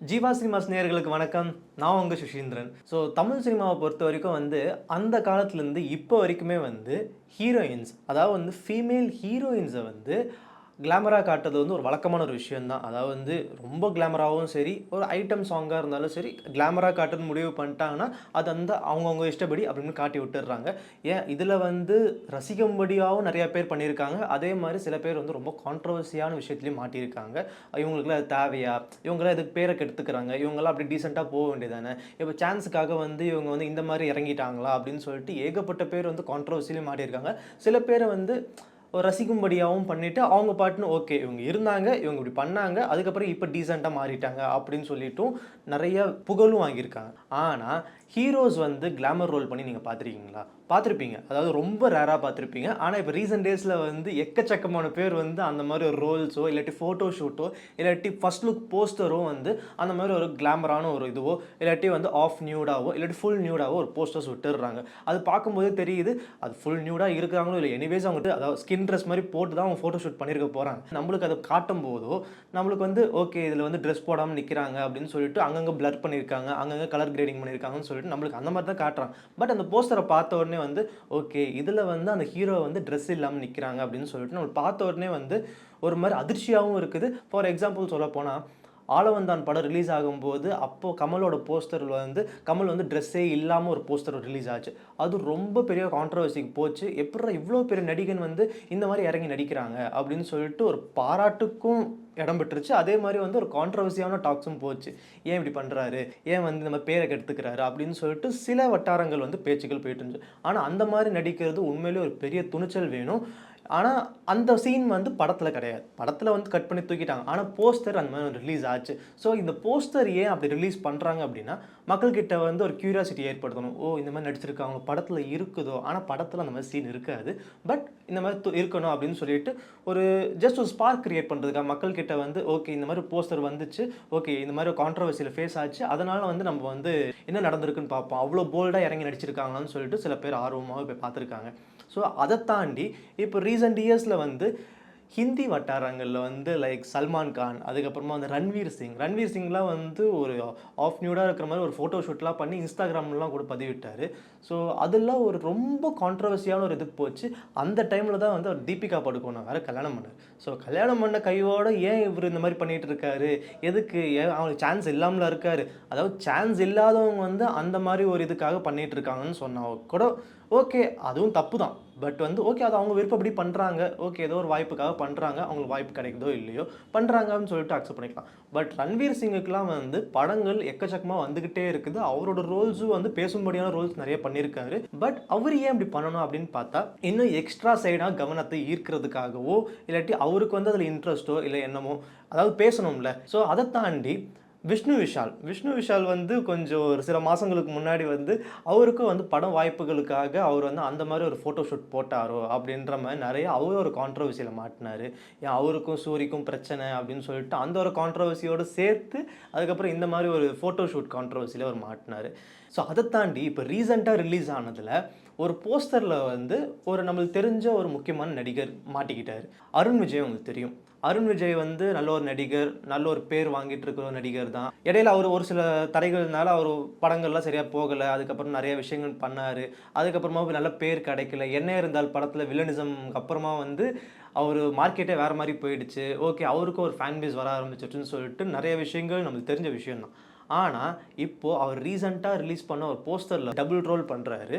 Jeeva cinemas நேயர்களுக்கு வணக்கம். நான் உங்கள் சுஷீந்திரன். ஸோ தமிழ் சினிமாவை பொறுத்த வரைக்கும் வந்து அந்த காலத்துலேருந்து இப்போ வரைக்குமே வந்து ஹீரோயின்ஸ் அதாவது வந்து ஃபீமேல் ஹீரோயின்ஸை வந்து கிளாமராக காட்டுறது வந்து ஒரு வழக்கமான ஒரு விஷயந்தான் அதாவது வந்து ரொம்ப கிளாமராகவும் சரி ஒரு ஐட்டம் சாங்காக இருந்தாலும் சரி கிளாமராக காட்டுறது முடிவு பண்ணிட்டாங்கன்னா அது அந்த அவங்கவுங்க இஷ்டப்படி அப்படின்னு காட்டி விட்டுடுறாங்க. ஏன்? இதில் வந்து ரசிக்கும்படியாகவும் நிறையா பேர் பண்ணியிருக்காங்க. அதே மாதிரி சில பேர் வந்து ரொம்ப கான்ட்ரவர்சியான விஷயத்துலையும் மாட்டியிருக்காங்க. இவங்களுக்குலாம் அது தேவையா? இவங்களாம் இதுக்கு பேரை கெடுத்துக்கிறாங்க? இவங்கெல்லாம் அப்படி டீசெண்டாக போக வேண்டியதானே இப்போ சான்ஸுக்காக வந்து இவங்க வந்து இந்த மாதிரி இறங்கிட்டாங்களா? அப்படின்னு சொல்லிட்டு ஏகப்பட்ட பேர் வந்து கான்ட்ரவர்சிலையும் மாட்டியிருக்காங்க. சில பேரை வந்து ஒரு ரசிக்கும்படியாகவும் பண்ணிவிட்டு அவங்க பாட்டுன்னு ஓகே இவங்க இருந்தாங்க இவங்க இப்படி பண்ணாங்க அதுக்கப்புறம் இப்போ டீசெண்டாக மாறிட்டாங்க அப்படின்னு சொல்லிட்டும் நிறைய புகழும் வாங்கியிருக்காங்க. ஆனால் ஹீரோஸ் வந்து கிளாமர் ரோல் பண்ணி நீங்கள் பார்த்துருக்கீங்களா? பார்த்துருப்பீங்க. அதாவது ரொம்ப ரேராக பார்த்துருப்பீங்க. ஆனால் இப்போ ரீசெண்ட் டேஸில் வந்து எக்கச்சக்கமான பேர் வந்து அந்த மாதிரி ஒரு ரோல்ஸோ இல்லாட்டி ஃபோட்டோ ஷூட்டோ இல்லாட்டி ஃபஸ்ட் லுக் போஸ்டரோ வந்து அந்த மாதிரி ஒரு கிளாமரான ஒரு இதுவோ இல்லாட்டி வந்து ஆஃப் நியூடாவோ இல்லாட்டி ஃபுல் நியூடாவோ ஒரு போஸ்டர்ஸ் விட்டுடுறாங்க. அது பார்க்கும்போது தெரியுது அது ஃபுல் நியூடாக இருக்கிறாங்களோ இல்லை எனிவேஸ் அவங்க அதாவது ஸ்கின் ட்ரெஸ் மாதிரி போட்டு தான் அவங்க ஃபோட்டோ ஷூட் பண்ணியிருக்க போகிறாங்க நம்மளுக்கு அதை காட்டும் போதோ நம்மளுக்கு வந்து ஓகே இதில் வந்து ட்ரெஸ் போடாமல் நிற்கிறாங்க அப்படின்னு சொல்லிட்டு அங்கங்கே பிளர் பண்ணியிருக்காங்க அங்கங்கே கலர் கிரேடிங் பண்ணியிருக்காங்கன்னு சொல்லிட்டு நம்மளுக்கு அந்த மாதிரி தான் காட்டுறான். பட் அந்த போஸ்டரை பார்த்த உடனே வந்து ஓகே இதில் வந்து அந்த ஹீரோ வந்து ட்ரெஸ் இல்லாமல் நிற்கிறாங்க அப்படின்னு சொல்லிட்டு நம்ம பார்த்த உடனே வந்து ஒரு மாதிரி அதிர்ச்சியாகவும் இருக்குது. ஃபார் எக்ஸாம்பிள் சொல்ல போனால் ஆளவந்தான் படம் ரிலீஸ் ஆகும்போது அப்போது கமலோட போஸ்டரில் வந்து கமல் வந்து ட்ரெஸ்ஸே இல்லாமல் ஒரு போஸ்டர் ரிலீஸ் ஆச்சு. அது ரொம்ப பெரிய கான்ட்ரவர்சிக்கு போச்சு. எப்படா இவ்வளோ பெரிய நடிகன் வந்து இந்த மாதிரி இறங்கி நடிக்கிறாங்க அப்படின்னு சொல்லிட்டு ஒரு பாராட்டுக்கும் இடம் பெற்றுச்சு. அதே மாதிரி வந்து ஒரு கான்ட்ரவர்சியான டாக்ஸும் போச்சு. ஏன் இப்படி பண்ணுறாரு ஏன் வந்து நம்ம பேரை கெடுத்துக்கிறாரு? அப்படின்னு சொல்லிட்டு சில வட்டாரங்கள் வந்து பேச்சுக்கள் போயிட்டு இருந்துச்சு. ஆனால் அந்த மாதிரி நடிக்கிறது உண்மையிலேயே ஒரு பெரிய துணிச்சல் வேணும். ஆனால் அந்த சீன் வந்து படத்தில் கிடையாது. படத்தில் வந்து கட் பண்ணி தூக்கிட்டாங்க. ஆனால் போஸ்டர் அந்த மாதிரி ரிலீஸ் ஆச்சு. ஸோ இந்த போஸ்டர் ஏன் அப்படி ரிலீஸ் பண்ணுறாங்க அப்படின்னா மக்கள்கிட்ட வந்து ஒரு க்யூரியாசிட்டி ஏற்படுத்தணும். ஓ இந்த மாதிரி நடிச்சிருக்காங்க. படத்தில் இருக்குதோ? ஆனால் படத்தில் அந்த மாதிரி சீன் இருக்காது. பட் இந்த மாதிரி து- இருக்கணும் அப்படின்னு சொல்லிட்டு ஒரு ஜஸ்ட் ஒரு ஸ்பார்க் க்ரியேட் பண்ணுறதுக்காக மக்கள்கிட்ட வந்து ஓகே இந்த மாதிரி போஸ்டர் வந்துச்சு. ஓகே இந்த மாதிரி கான்ட்ரவர்சியில் ஃபேஸ் ஆச்சு. அதனால் வந்து நம்ம வந்து என்ன நடந்திருக்குன்னு பார்ப்போம். அவ்வளோ போல்டாக இறங்கி நடிச்சிருக்காங்களான்னு சொல்லிட்டு சில பேர் ஆர்வமாக போய் பார்த்துருக்காங்க. ஸோ அதை தாண்டி இப்போ ரீசெண்ட் இயர்ஸில் வந்து ஹிந்தி வட்டாரங்களில் வந்து லைக் சல்மான் கான் அதுக்கப்புறமா வந்து ரன்வீர் சிங். ரன்வீர் சிங்லாம் வந்து ஒரு ஆஃப் நியூடாக இருக்கிற மாதிரி ஒரு ஃபோட்டோ ஷூட்லாம் பண்ணி இன்ஸ்டாகிராம்லாம் கூட பதிவிட்டார். ஸோ அதெல்லாம் ஒரு ரொம்ப கான்ட்ரவர்சியான ஒரு இதுக்கு போச்சு. அந்த டைமில் தான் வந்து அவர் தீபிகா படுக்கணும் வேறு கல்யாணம் பண்ணார். ஸோ கல்யாணம் பண்ண கையோட ஏன் இவர் இந்த மாதிரி பண்ணிகிட்டு இருக்காரு? எதுக்கு? ஏன் அவங்களுக்கு சான்ஸ் இல்லாமல் இருக்காரு? அதாவது சான்ஸ் இல்லாதவங்க வந்து அந்த மாதிரி ஒரு இதுக்காக பண்ணிகிட்டு இருக்காங்கன்னு சொன்னால் கூட ஓகே அதுவும் தப்பு தான். பட் வந்து ஓகே அது அவங்க விருப்பப்படி பண்ணுறாங்க ஓகே ஏதோ ஒரு வாய்ப்புக்காக பண்ணுறாங்க அவங்களுக்கு வாய்ப்பு கிடைக்குதோ இல்லையோ பண்ணுறாங்கன்னு சொல்லிட்டு அக்செப்ட் பண்ணிக்கலாம். பட் ரன்வீர் சிங்குக்கெலாம் வந்து படங்கள் எக்கச்சக்கமாக வந்துக்கிட்டே இருக்குது. அவரோட ரோல்ஸும் வந்து பேசும்படியான ரோல்ஸ் நிறைய பண்ணியிருக்காரு. பட் அவர் ஏன் இப்படி பண்ணணும் அப்படின்னு பார்த்தா இன்னும் எக்ஸ்ட்ரா சைடாக கவனத்தை ஈர்க்கிறதுக்காகவோ இல்லாட்டி அவருக்கு வந்து அதில் இன்ட்ரெஸ்ட்டோ இல்லை என்னமோ அதாவது பேசணும்ல. ஸோ அதை தாண்டி விஷ்ணு விஷால். விஷ்ணு விஷால் வந்து கொஞ்சம் ஒரு சில மாதங்களுக்கு முன்னாடி வந்து அவருக்கும் வந்து படம் வாய்ப்புகளுக்காக அவர் வந்து அந்த மாதிரி ஒரு ஃபோட்டோ ஷூட் போட்டாரோ அப்படின்ற மாதிரி நிறைய அவர் ஒரு கான்ட்ரவர்சியில் மாட்டினார். ஏன் அவருக்கும் சூரிக்கும் பிரச்சனை அப்படின்னு சொல்லிட்டு அந்த ஒரு கான்ட்ரவர்சியோடு சேர்த்து அதுக்கப்புறம் இந்த மாதிரி ஒரு ஃபோட்டோ ஷூட் கான்ட்ரவர்சியில் அவர் மாட்டினார். ஸோ அதை தாண்டி இப்போ ரீசெண்டாக ரிலீஸ் ஆனதில் ஒரு போஸ்டரில் வந்து ஒரு நம்மளுக்கு தெரிஞ்ச ஒரு முக்கியமான நடிகர் மாட்டிக்கிட்டார். அருண் விஜய் உங்களுக்கு தெரியும். அருண் விஜய் வந்து நல்ல ஒரு நடிகர் நல்ல ஒரு பேர் வாங்கிட்டு இருக்கிற ஒரு நடிகர் தான். இடையில அவர் ஒரு சில தடைகள்னால அவர் படங்கள்லாம் சரியாக போகலை. அதுக்கப்புறம் நிறைய விஷயங்கள் பண்ணார். அதுக்கப்புறமா நல்ல பேர் கிடைக்கல. என்ன இருந்தால் படத்தில் வில்லனிசம் அப்புறமா வந்து அவர் மார்க்கெட்டே வேறு மாதிரி போயிடுச்சு. ஓகே அவருக்கும் ஒரு ஃபேன் பேஸ் வர ஆரம்பிச்சிட்டுன்னு சொல்லிட்டு நிறைய விஷயங்கள் நமக்கு தெரிஞ்ச விஷயம் தான் ஆனால் இப்போது அவர் ரீசெண்டாக ரிலீஸ் பண்ண ஒரு போஸ்டரில் டபுள் ரோல் பண்ணுறாரு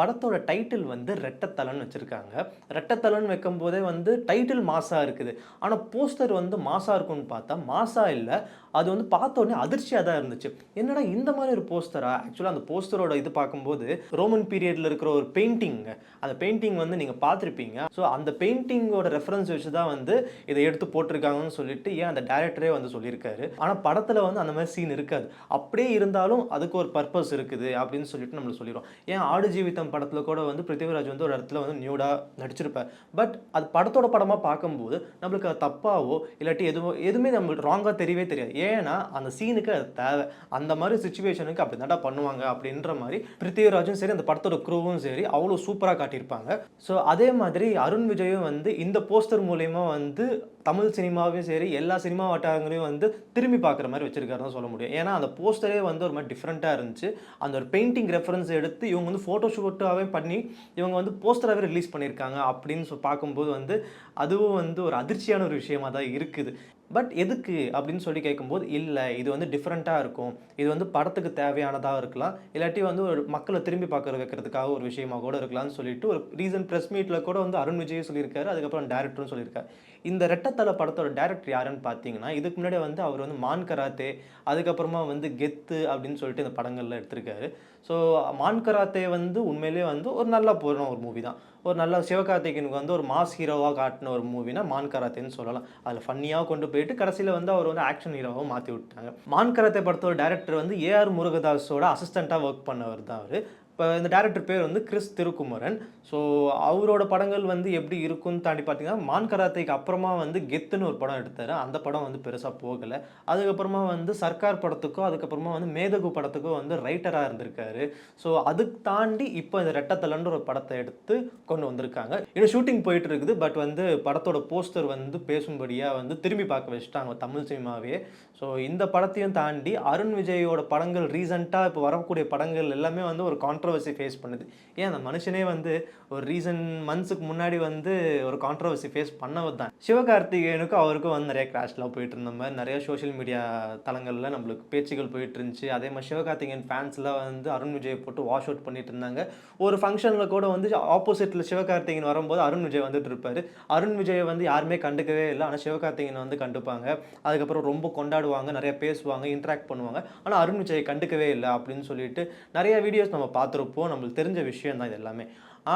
படத்தோட டைட்டில் வந்து ரெட்டத்தலன்னு வச்சுருக்காங்க. ரெட்டத்தலன்னு வைக்கும் போதே வந்து டைட்டில் மாசாக இருக்குது. ஆனால் போஸ்டர் வந்து மாசாக இருக்கும்னு பார்த்தா மாசா இல்லை. அது வந்து பார்த்தோன்னே அதிர்ச்சியாக தான் இருந்துச்சு. என்னடா இந்த மாதிரி ஒரு போஸ்டரா ஆக்சுவலாக அந்த போஸ்டரோட இது பார்க்கும்போது ரோமன் பீரியடில் இருக்கிற ஒரு பெயிண்டிங் அந்த பெயிண்டிங் வந்து நீங்கள் பார்த்துருப்பீங்க. ஸோ அந்த பெயிண்டிங்கோட ரெஃபரன்ஸ் வச்சு தான் வந்து இதை எடுத்து போட்டிருக்காங்கன்னு சொல்லிட்டு ஏன் அந்த டேரக்டரே வந்து சொல்லியிருக்காரு. ஆனால் படத்தில் வந்து அந்த மாதிரி சீன் இருக்காது. அப்படியே இருந்தாலும் அதுக்கு ஒரு பர்பஸ் இருக்குது அப்படின்னு சொல்லிட்டு நம்மளுக்கு சொல்லிடுவோம் ஏன் ஆடு ஜீவிதம் படத்தில் கூட வந்து பிருத்திவிராஜ் வந்து ஒரு இடத்துல வந்து நியூடாக நடிச்சிருப்பார். பட் அது படத்தோட படமாக பார்க்கும்போது நம்மளுக்கு அது தப்பாவோ இல்லாட்டி எதுவோ எதுவுமே நம்மளுக்கு ராங்காக தெரியவே தெரியாது. ஏன்னா அந்த சீனுக்கு அது தேவை. அந்த மாதிரி சுச்சுவேஷனுக்கு அப்படி தாண்டா பண்ணுவாங்க அப்படின்ற மாதிரி பிருத்திவிராஜும் சரி அந்த படத்தோட குரூவும் சரி அவ்வளோ சூப்பராக காட்டியிருப்பாங்க. ஸோ அதே மாதிரி அருண் விஜயும் வந்து இந்த போஸ்டர் மூலயமா வந்து தமிழ் சினிமாவையும் சரி எல்லா சினிமா வட்டாரங்களையும் வந்து திரும்பி பார்க்குற மாதிரி வச்சிருக்காருன்னு சொல்ல முடியும். ஏன்னா அந்த போஸ்டரே வந்து ஒரு மாதிரி டிஃப்ரெண்ட்டாக இருந்துச்சு. அந்த ஒரு பெயிண்டிங் ரெஃபரன்ஸ் எடுத்து இவங்க வந்து ஃபோட்டோ ஷூட்டாகவே பண்ணி இவங்க வந்து போஸ்டராகவே ரிலீஸ் பண்ணியிருக்காங்க அப்படின்னு சொ பார்க்கும்போது வந்து அதுவும் வந்து ஒரு அதிர்ச்சியான ஒரு விஷயமா தான் இருக்குது. பட் எதுக்கு அப்படின்னு சொல்லி கேட்கும்போது இல்லை இது வந்து டிஃப்ரெண்ட்டாக இருக்கும். இது வந்து படத்துக்கு தேவையானதாக இருக்கலாம். இல்லாட்டி வந்து ஒரு மக்களை திரும்பி பார்க்குற வைக்கிறதுக்காக ஒரு விஷயமாக கூட இருக்கலாம்னு சொல்லிட்டு ஒரு ரீசன் ப்ரெஸ் மீட்டில் கூட வந்து அருண் விஜய் சொல்லியிருக்காரு அதுக்கப்புறம் டேரக்டரும் சொல்லியிருக்காரு. இந்த ரெட்டத்தலை படத்தோட டேரக்டர் யாருன்னு பார்த்தீங்கன்னா இதுக்கு முன்னாடி வந்து அவர் வந்து மான் கராத்தே அதுக்கப்புறமா வந்து கெத்து அப்படின்னு சொல்லிட்டு இந்த படங்கள்ல எடுத்திருக்காரு. ஸோ மான் கராத்தே வந்து உண்மையிலேயே வந்து ஒரு நல்லா போகிற ஒரு மூவி தான். ஒரு நல்ல சிவகார்த்திகேயனுக்கு வந்து ஒரு மாஸ் ஹீரோவாக காட்டின ஒரு மூவினா மான் கராத்தேன்னு சொல்லலாம். அதில் ஃபன்னியாக கொண்டு போயிட்டு கடைசியில் வந்து அவர் வந்து ஆக்ஷன் ஹீரோவாக மாற்றி விட்டாங்க. மான் கராத்தே படத்தோட டேரக்டர் வந்து ஏஆர் முருகதாஸோட அசிஸ்டண்ட்டாக ஒர்க் பண்ணவர் தான் அவர். இப்போ இந்த டேரக்டர் பேர் வந்து கிறிஸ் திருக்குமரன் ஸோ அவரோட படங்கள் வந்து எப்படி இருக்கும்னு தாண்டி பார்த்தீங்கன்னா மான் கராத்தைக்கு அப்புறமா வந்து கெத்துன்னு ஒரு படம் எடுத்தார். அந்த படம் வந்து பெருசாக போகலை. அதுக்கப்புறமா வந்து சர்க்கார் படத்துக்கும் அதுக்கப்புறமா வந்து மேதகு படத்துக்கும் வந்து ரைட்டராக இருந்திருக்காரு. ஸோ அதுக்கு தாண்டி இப்போ இந்த ரெட்டத்தலன்ற ஒரு படத்தை எடுத்து கொண்டு வந்திருக்காங்க. இன்னும் ஷூட்டிங் போயிட்டு இருக்குது. பட் வந்து படத்தோட போஸ்டர் வந்து பேசும்படியாக வந்து திரும்பி பார்க்க வச்சுட்டாங்க தமிழ் சினிமாவே. ஸோ இந்த படத்தையும் தாண்டி அருண் விஜயோட படங்கள் ரீசெண்டாக இப்போ வரக்கூடிய படங்கள் எல்லாமே வந்து ஒரு கான்ட்ரவர்சி ஃபேஸ் பண்ணுது. ஏன் அந்த மனுஷனே வந்து ஒரு ரீசன் மந்த்ஸுக்கு முன்னாடி வந்து ஒரு கான்ட்ரவர்சி ஃபேஸ் பண்ணவர் தான். சிவகார்த்திகேயனுக்கும் அவருக்கும் வந்து நிறைய கிராஷ்லாம் போயிட்டு இருந்த மாதிரி நிறைய சோஷியல் மீடியா தளங்களில் நம்மளுக்கு பேச்சுகள் போயிட்டு இருந்துச்சு. அதே மாதிரி சிவகார்த்திகேயன் ஃபேன்ஸ்லாம் வந்து அருண் விஜய் போட்டு வாஷ் அவுட் பண்ணிட்டு இருந்தாங்க. ஒரு ஃபங்க்ஷனில் கூட வந்து ஆப்போசிட்டில் சிவகார்த்திகேயன் வரும்போது அருண் விஜய் வந்துட்டு இருப்பார். அருண் விஜயை வந்து யாருமே கண்டுக்கவே இல்லை. ஆனால் சிவகார்த்திகேயன் வந்து கண்டுப்பாங்க. அதுக்கப்புறம் ரொம்ப கொண்டாடுவாங்க. நிறைய பேசுவாங்க இன்ட்ராக்ட் பண்ணுவாங்க. ஆனால் அருண் விஜயை கண்டுக்கவே இல்லை அப்படின்னு சொல்லிட்டு நிறைய வீடியோஸ் நம்ம பார்த்துருப்போம் நம்மளுக்கு தெரிஞ்ச விஷயம் தான் இது எல்லாமே.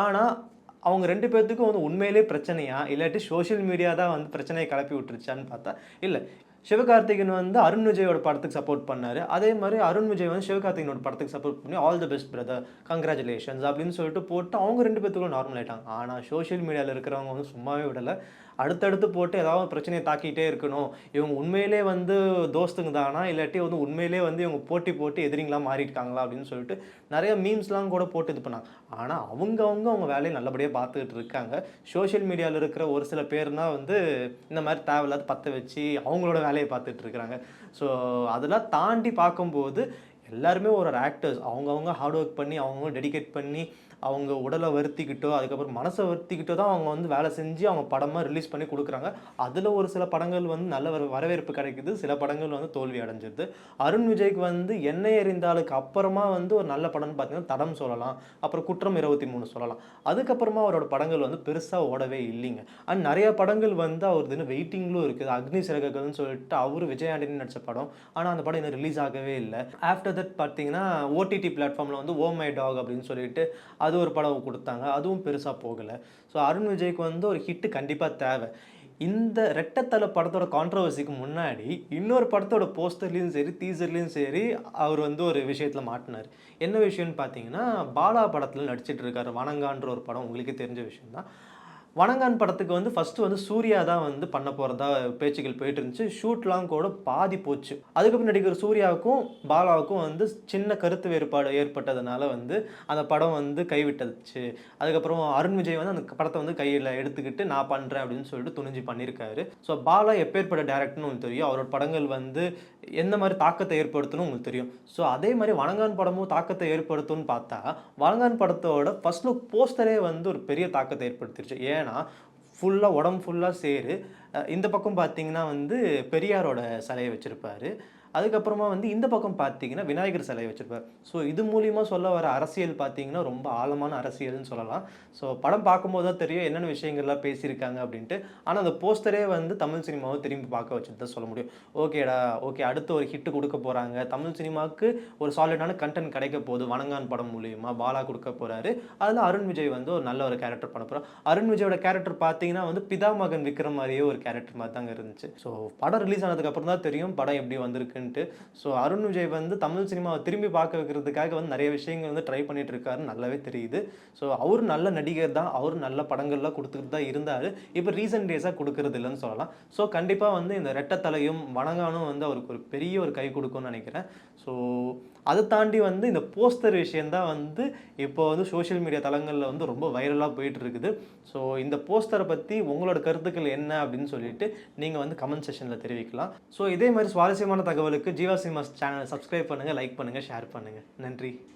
ஆனால் அவங்க ரெண்டு பேர்த்துக்கும் வந்து உண்மையிலே பிரச்சனையா? இல்லாட்டி சோஷியல் மீடியா தான் வந்து பிரச்சனையை கிளப்பி விட்டுருச்சான்னு பார்த்தா இல்லை. சிவகார்த்திகன் வந்து அருண் விஜயோட படத்துக்கு சப்போர்ட் பண்ணார். அதே மாதிரி அருண் விஜய் வந்து சிவகார்த்திகனோட படத்துக்கு சப்போர்ட் பண்ணி all the best brother congratulations அப்படின்னு சொல்லிட்டு போட்டு அவங்க ரெண்டு பேர்த்துக்கும் நார்மல் ஆகிட்டாங்க ஆனால் சோஷியல் மீடியாவில் இருக்கிறவங்க வந்து சும்மாவே விடலை. அடுத்தடுத்து போட்டு ஏதாவது பிரச்சனையை தாக்கிட்டே இருக்கணும். இவங்க உண்மையிலே வந்து தோஸ்துங்க தானா? இல்லாட்டி வந்து உண்மையிலே வந்து இவங்க போட்டி போட்டு எதிரிங்களாம் மாறிட்டாங்களா அப்படின்னு சொல்லிட்டு நிறைய மீம்ஸ்லாம் கூட போட்டு இது பண்ணாங்க. ஆனால் அவங்கவுங்க அவங்க வேலையை நல்லபடியாக பார்த்துக்கிட்டு இருக்காங்க. சோஷியல் மீடியாவில் இருக்கிற ஒரு சில பேர்னா வந்து இந்த மாதிரி தேவையில்லாத பற்ற வச்சு அவங்களோட வேலையை பார்த்துட்டு இருக்கிறாங்க. ஸோ அதெல்லாம் தாண்டி பார்க்கும்போது எல்லாருமே ஒரு ஒரு ஆக்டர்ஸ் அவங்கவுங்க ஹார்ட் ஒர்க் பண்ணி அவங்கவுங்க டெடிகேட் பண்ணி அவங்க உடலை வருத்திக்கிட்டோ அதுக்கப்புறம் மனசை வருத்திக்கிட்டோ தான் அவங்க வந்து வேலை செஞ்சு அவங்க படமாக ரிலீஸ் பண்ணி கொடுக்குறாங்க. அதில் ஒரு சில படங்கள் வந்து நல்ல வரவேற்பு கிடைக்குது. சில படங்கள் வந்து தோல்வி அடைஞ்சிருது. அருண் விஜய்க்கு வந்து எண்ணெய் எறிந்தாளுக்கு அப்புறமா வந்து ஒரு நல்ல படம்னு பார்த்தீங்கன்னா தடம் சொல்லலாம். அப்புறம் குற்றம் இருபத்தி மூணு சொல்லலாம். அதுக்கப்புறமா அவரோட படங்கள் வந்து பெருசாக ஓடவே இல்லைங்க. அண்ட் நிறைய படங்கள் வந்து அவர் இன்னும் வெயிட்டிங்லும் இருக்குது. அக்னி சிறகுகள்னு சொல்லிட்டு அவரு விஜய் ஆண்டனி படம். ஆனால் அந்த படம் இன்னும் ரிலீஸ் ஆகவே இல்லை. ஆஃப்டர் தட் பார்த்தீங்கன்னா ஓடிடி பிளாட்ஃபார்மில் வந்து ஓ மை டாக் அப்படின்னு சொல்லிட்டு அது ஒரு படம் கொடுத்தாங்க. அதுவும் பெருசாக போகலை. ஸோ அருண் விஜய்க்கு வந்து ஒரு ஹிட்டு கண்டிப்பாக தேவை. இந்த ரெட்டத்தலை படத்தோட கான்ட்ரவர்சிக்கு முன்னாடி இன்னொரு படத்தோட போஸ்டர்லேயும் சரி டீசர்லேயும் சரி அவர் வந்து ஒரு விஷயத்தில் மாட்டினார். என்ன விஷயம்னு பார்த்தீங்கன்னா பாலா படத்தில் நடிச்சிட்டு இருக்காரு வணங்கான்ற ஒரு படம். உங்களுக்கு தெரிஞ்ச விஷயம்தான். வணங்கான் படத்துக்கு வந்து ஃபஸ்ட்டு வந்து சூர்யா தான் வந்து பண்ண போகிறதா பேச்சுகள் போயிட்டு இருந்துச்சு ஷூட்லாம் கூட பாதி போச்சு. அதுக்கப்புறம் நடிகர் சூர்யாவுக்கும் பாலாவுக்கும் வந்து சின்ன கருத்து வேறுபாடு ஏற்பட்டதுனால வந்து அந்த படம் வந்து கைவிட்டுச்சு. அதுக்கப்புறம் அருண் விஜய் வந்து அந்த படத்தை வந்து கையில் எடுத்துக்கிட்டு நான் பண்ணுறேன் அப்படின்னு சொல்லிட்டு துணிஞ்சு பண்ணியிருக்காரு. ஸோ பாலா எப்பேற்பட்ட டேரக்டர்னு ஒன்று தெரியும். அவரோட படங்கள் வந்து எந்த மாதிரி தாக்கத்தை ஏற்படுத்தணும் உங்களுக்கு தெரியும். ஸோ அதே மாதிரி வணங்கான் படமும் தாக்கத்தை ஏற்படுத்தும்னு பார்த்தா வணங்கான் படத்தோட ஃபர்ஸ்ட் லுக் போஸ்டரே வந்து ஒரு பெரிய தாக்கத்தை ஏற்படுத்திருச்சு. ஏன்னா ஃபுல்லாக உடம்பு ஃபுல்லாக சேரு. இந்த பக்கம் பார்த்தீங்கன்னா வந்து பெரியாரோட சிலையை வச்சுருப்பாரு. அதுக்கப்புறமா வந்து இந்த பக்கம் பார்த்தீங்கன்னா விநாயகர் சிலையை வச்சுருப்பார். ஸோ இது மூலியமாக சொல்ல வர அரசியல் பார்த்தீங்கன்னா ரொம்ப ஆழமான அரசியல்னு சொல்லலாம். ஸோ படம் பார்க்கும்போது தான் தெரியும் என்னென்ன விஷயங்கள்லாம் பேசியிருக்காங்க அப்படின்ட்டு. ஆனால் அந்த போஸ்டரே வந்து தமிழ் சினிமாவை திரும்பி பார்க்க வச்சுட்டு தான் சொல்ல முடியும். ஓகேடா ஓகே அடுத்து ஒரு ஹிட்டு கொடுக்க போகிறாங்க தமிழ் சினிமாவுக்கு ஒரு சாலிடான கண்டென்ட் கிடைக்க போகுது. வணங்கான் படம் மூலியமாக பாலா கொடுக்க போகிறாரு அதில் அருண் விஜய் வந்து ஒரு நல்ல ஒரு கேரக்டர் பண்ண போகிறோம் அருண் விஜயோட கேரக்டர் பார்த்தீங்கன்னா வந்து பிதா மகன் விக்ரம் மாதிரியே ஒரு கேரக்டர் மாதிரி தாங்க இருந்துச்சு. ஸோ படம் ரிலீஸ் ஆனதுக்கப்புறம் தான் தெரியும் படம் எப்படி வந்திருக்கு இருக்குன்ட்டு. ஸோ அருண் விஜய் வந்து தமிழ் சினிமாவை திரும்பி பார்க்க வைக்கிறதுக்காக வந்து நிறைய விஷயங்கள் வந்து ட்ரை பண்ணிட்டு இருக்காருன்னு நல்லாவே தெரியுது. ஸோ அவர் நல்ல நடிகர் தான். அவர் நல்ல படங்கள்லாம் கொடுத்துக்கிட்டு தான் இருந்தார். இப்போ ரீசெண்ட் டேஸாக கொடுக்கறது இல்லைன்னு சொல்லலாம். ஸோ கண்டிப்பாக வந்து இந்த ரெட்டத்தலையும் வணங்கானும் வந்து அவருக்கு ஒரு பெரிய ஒரு கை கொடுக்கும்னு நினைக்கிறேன். ஸோ அதை தாண்டி வந்து இந்த போஸ்டர் விஷயந்தான் வந்து இப்போ வந்து சோஷியல் மீடியா தளங்களில் வந்து ரொம்ப வைரலாக போயிட்டு இருக்குது ஸோ இந்த போஸ்டரை பற்றி உங்களோட கருத்துக்கள் என்ன அப்படின்னு சொல்லிட்டு நீங்கள் வந்து கமெண்ட் செஷனில் தெரிவிக்கலாம். ஸோ இதே மாதிரி சுவாரஸ்யமான தகவல் தகவலுக்கு ஜீவா சினிமாஸ் சேனலை சப்ஸ்கிரைப் பண்ணுங்கள் லைக் பண்ணுங்கள் ஷேர் பண்ணுங்கள் நன்றி.